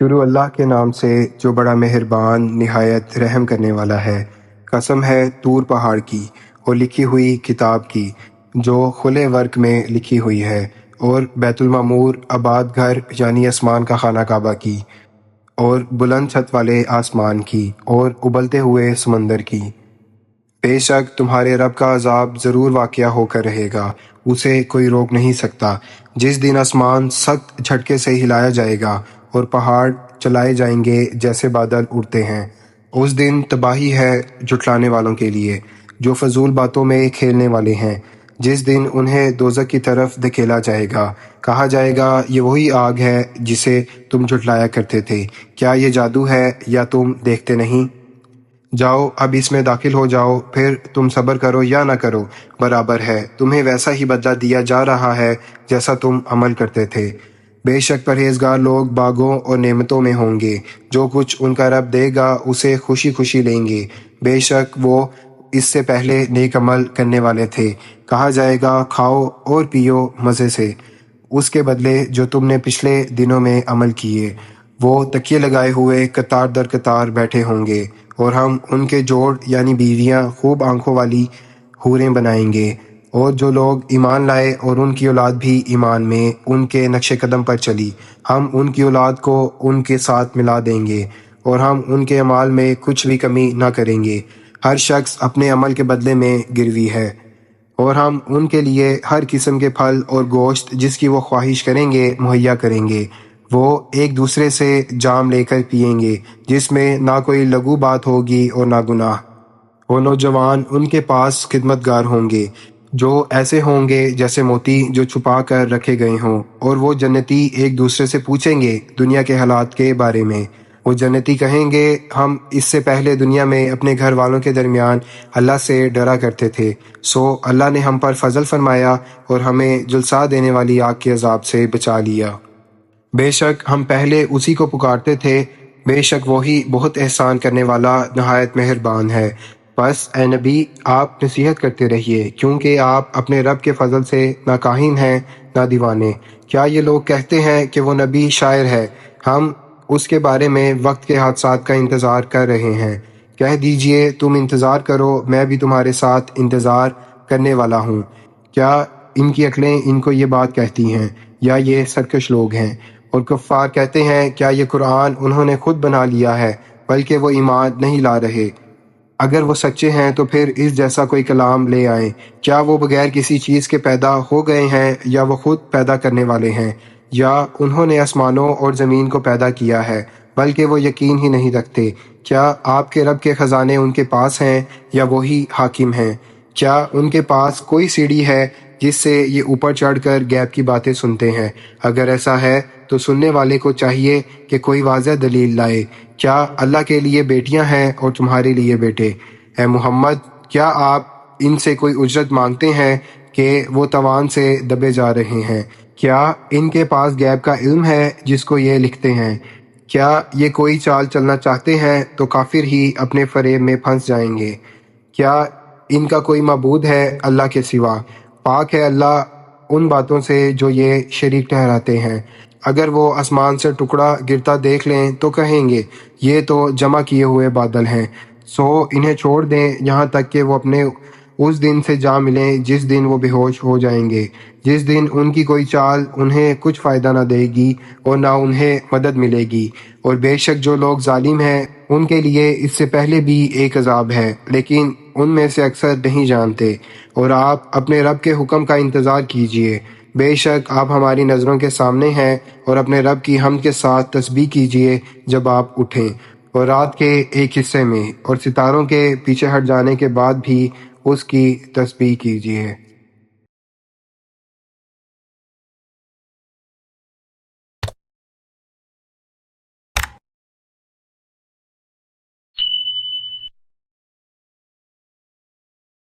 شروع اللہ کے نام سے جو بڑا مہربان، نہایت رحم کرنے والا ہے، قسم ہے طور پہاڑ کی اور لکھی ہوئی کتاب کی، جو خلے ورک میں لکھی ہوئی ہے اور بیت المامور آباد گھر یعنی آسمان کا خانہ کعبہ کی اور بلند چھت والے آسمان کی اور ابلتے ہوئے سمندر کی۔ بے شک تمہارے رب کا عذاب ضرور واقعہ ہو کر رہے گا، اسے کوئی روک نہیں سکتا۔ جس دن آسمان سخت جھٹکے سے ہلایا جائے گا اور پہاڑ چلائے جائیں گے جیسے بادل اڑتے ہیں۔ اس دن تباہی ہے جھٹلانے والوں کے لیے، جو فضول باتوں میں کھیلنے والے ہیں۔ جس دن انہیں دوزک کی طرف دھکیلا جائے گا، کہا جائے گا، یہ وہی آگ ہے جسے تم جھٹلایا کرتے تھے۔ کیا یہ جادو ہے یا تم دیکھتے نہیں؟ جاؤ، اب اس میں داخل ہو جاؤ، پھر تم صبر کرو یا نہ کرو۔ برابر ہے، تمہیں ویسا ہی بدلہ دیا جا رہا ہے جیسا تم عمل کرتے تھے۔ بے شک پرہیزگار لوگ باغوں اور نعمتوں میں ہوں گے۔ جو کچھ ان کا رب دے گا، اسے خوشی خوشی لیں گے۔ بے شک وہ اس سے پہلے نیک عمل کرنے والے تھے۔ کہا جائے گا، کھاؤ اور پیو مزے سے۔ اس کے بدلے جو تم نے پچھلے دنوں میں عمل کیے، وہ تکیے لگائے ہوئے قطار در قطار بیٹھے ہوں گے۔ اور ہم ان کے جوڑ یعنی بیویاں، خوب آنکھوں والی حوریں بنائیں گے۔ اور جو لوگ ایمان لائے اور ان کی اولاد بھی ایمان میں ان کے نقش قدم پر چلی، ہم ان کی اولاد کو ان کے ساتھ ملا دیں گے اور ہم ان کے عمال میں کچھ بھی کمی نہ کریں گے۔ ہر شخص اپنے عمل کے بدلے میں گروی ہے اور ہم ان کے لیے ہر قسم کے پھل اور گوشت جس کی وہ خواہش کریں گے، مہیا کریں گے۔ وہ ایک دوسرے سے جام لے کر پئیں گے، جس میں نہ کوئی لگو بات ہوگی اور نہ گناہ۔ وہ نوجوان ان کے پاس خدمت گار ہوں گے۔ جو ایسے ہوں گے جیسے موتی جو چھپا کر رکھے گئے ہوں، اور وہ جنتی ایک دوسرے سے پوچھیں گے دنیا کے حالات کے بارے میں۔ وہ جنتی کہیں گے، ہم اس سے پہلے دنیا میں اپنے گھر والوں کے درمیان اللہ سے ڈرا کرتے تھے۔ سو اللہ نے ہم پر فضل فرمایا اور ہمیں جلسا دینے والی آگ کے عذاب سے بچا لیا۔ بے شک ہم پہلے اسی کو پکارتے تھے۔ بے شک وہی بہت احسان کرنے والا نہایت مہربان ہے۔ بس اے نبی، آپ نصیحت کرتے رہیے، کیونکہ آپ اپنے رب کے فضل سے نہ کاہن ہیں نہ دیوانے کیا یہ لوگ کہتے ہیں کہ وہ نبی شاعر ہے؟ ہم اس کے بارے میں وقت کے حادثات کا انتظار کر رہے ہیں۔ کہہ دیجیے، تم انتظار کرو، میں بھی تمہارے ساتھ انتظار کرنے والا ہوں۔ کیا ان کی عقلیں ان کو یہ بات کہتی ہیں؟ یا یہ سرکش لوگ ہیں؟ اور کفار کہتے ہیں، کیا یہ قرآن انہوں نے خود بنا لیا ہے، بلکہ وہ ایمان نہیں لا رہے؟ اگر وہ سچے ہیں تو پھر اس جیسا کوئی کلام لے آئیں۔ کیا وہ بغیر کسی چیز کے پیدا ہو گئے ہیں یا وہ خود پیدا کرنے والے ہیں؟ یا انہوں نے آسمانوں اور زمین کو پیدا کیا ہے، بلکہ وہ یقین ہی نہیں رکھتے؟ کیا آپ کے رب کے خزانے ان کے پاس ہیں یا وہی حاکم ہیں؟ کیا ان کے پاس کوئی سیڑھی ہے جس سے یہ اوپر چڑھ کر گیپ کی باتیں سنتے ہیں۔ اگر ایسا ہے تو سننے والے کو چاہیے کہ کوئی واضح دلیل لائے۔ کیا اللہ کے لیے بیٹیاں ہیں اور تمہارے لیے بیٹے؟ اے محمد، کیا آپ ان سے کوئی اجرت مانگتے ہیں کہ وہ توان سے دبے جا رہے ہیں؟ کیا ان کے پاس گیب کا علم ہے جس کو یہ لکھتے ہیں؟ کیا یہ کوئی چال چلنا چاہتے ہیں تو کافر ہی اپنے فریب میں پھنس جائیں گے۔ کیا ان کا کوئی معبود ہے اللہ کے سوا؟ پاک ہے اللہ ان باتوں سے جو یہ شریک ٹھہراتے ہیں۔ اگر وہ آسمان سے ٹکڑا گرتا دیکھ لیں تو کہیں گے، یہ تو جمع کیے ہوئے بادل ہیں۔ سو انہیں چھوڑ دیں یہاں تک کہ وہ اپنے اس دن سے جا ملیں جس دن وہ بے ہوش ہو جائیں گے۔ جس دن ان کی کوئی چال انہیں کچھ فائدہ نہ دے گی اور نہ انہیں مدد ملے گی۔ اور بے شک جو لوگ ظالم ہیں، ان کے لیے اس سے پہلے بھی ایک عذاب ہے، لیکن ان میں سے اکثر نہیں جانتے اور آپ اپنے رب کے حکم کا انتظار کیجیے۔ بے شک آپ ہماری نظروں کے سامنے ہیں اور اپنے رب کی ہم کے ساتھ تسبیح کیجیے جب آپ اٹھیں۔ اور رات کے ایک حصے میں اور ستاروں کے پیچھے ہٹ جانے کے بعد بھی اس کی تسبیح کیجیے۔